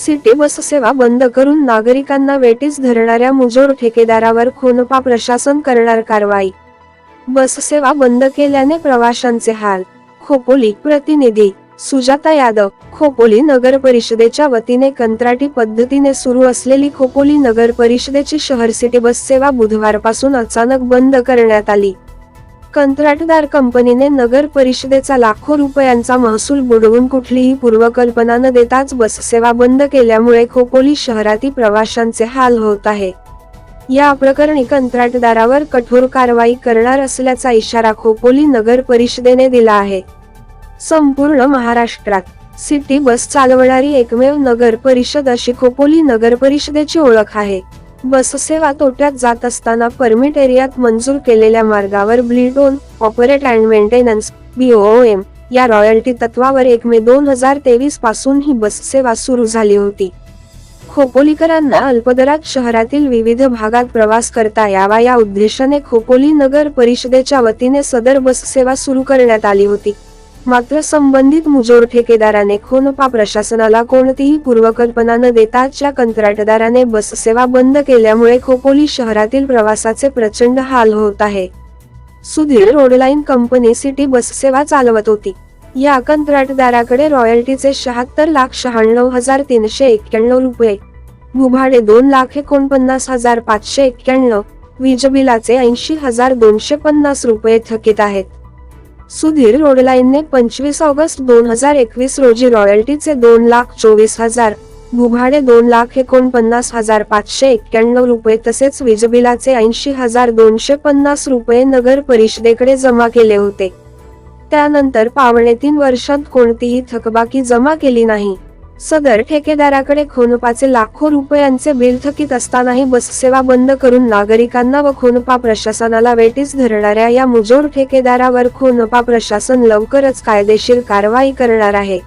City bus सेवा बंद करून नागरिकांना वेटीस धरणाऱ्या मुजोर ठेकेदारावर खोनपा प्रशासन करणार कारवाई. बस सेवा बंद केल्याने प्रवाशांचे हाल. खोपोली प्रतिनिधी सुजाता यादव खोपोली नगर परिषदेच्या वतीने कंत्राटी पद्धतीने सुरू असलेली खोपोली नगर परिषदेची शहर सिटी बस सेवा बुधवारपासून अचानक बंद करण्यात आली. कंत्राटदार कंपनीने नगर परिषदेचा लाखो रुपयांचा महसूल बुडवून कुठलीही पूर्वकल्पना न देताच बस सेवा बंद केल्यामुळे खोपोली शहरातील प्रवाशांचे हाल होत आहे. या प्रकरणी कंत्राटदारावर कठोर कारवाई करणार असल्याचा इशारा खोपोली नगर परिषदेने दिला आहे. संपूर्ण महाराष्ट्रात सिटी बस चालवणारी एकमेव नगर परिषद अशी खोपोली नगर परिषदेची ओळख आहे. बससेवा तोट्यात जात असताना परमिट एरियात मंजूर केलेल्या मार्गावर build operate and maintenance BOM या रॉयल्टी तत्वावर एक मे दोन हजार तेवीसपासून ही बससेवा सुरू झाली होती. खोपोलीकरांना अल्पदरात शहरातील विविध भागात प्रवास करता यावा या उद्देशाने खोपोली नगर परिषदेच्या वतीने सदर बससेवा सुरू करण्यात आली होती. मात्र संबंधित मुजोर ठेकेदाराने खोनपा प्रशासनाला कोणतीही पूर्वकल्पना न देताच या कंत्राटदाराने बस सेवा बंद केल्यामुळे खोपोली शहरातील प्रवासाचे प्रचंड हाल होत आहे. Sudhir roadline company city bus सेवा चालवत होती. या कंत्राटदाराकडे रॉयल्टीचे शहात्तर लाख शहाण्णव हजार तीनशे एक्क्याण्णव रुपये भूभाडे दोन लाख एकोणपन्नास हजार पाचशे एक्क्याण्णव वीज बिलाचे ऐंशी हजार दोनशे पन्नास रुपये थकीत आहेत. सुधीर रोडलाईनने पंचवीस ऑगस्ट दोन हजार एकवीस रोजी रॉयल्टीचे दोन लाख चोवीस हजार भुभाडे दोन लाख एकोणपन्नास हजार पाचशे एक्क्याण्णव रुपये तसेच वीजबिलाचे ऐंशी हजार दोनशे पन्नास रुपये नगर परिषदेकडे जमा केले होते. त्यानंतर पावणे तीन वर्षात कोणतीही थकबाकी जमा केली नाही. सदर ठेकेदाराकडे खोनपाचे लाखो रुपयांचे बिल थकीत असतानाही बससेवा बंद करून नागरिकांना व खोनपा प्रशासनाला वेटीस धरणाऱ्या या मुजोर ठेकेदारावर खोनपा प्रशासन लवकरच कायदेशीर कारवाई करणार आहे.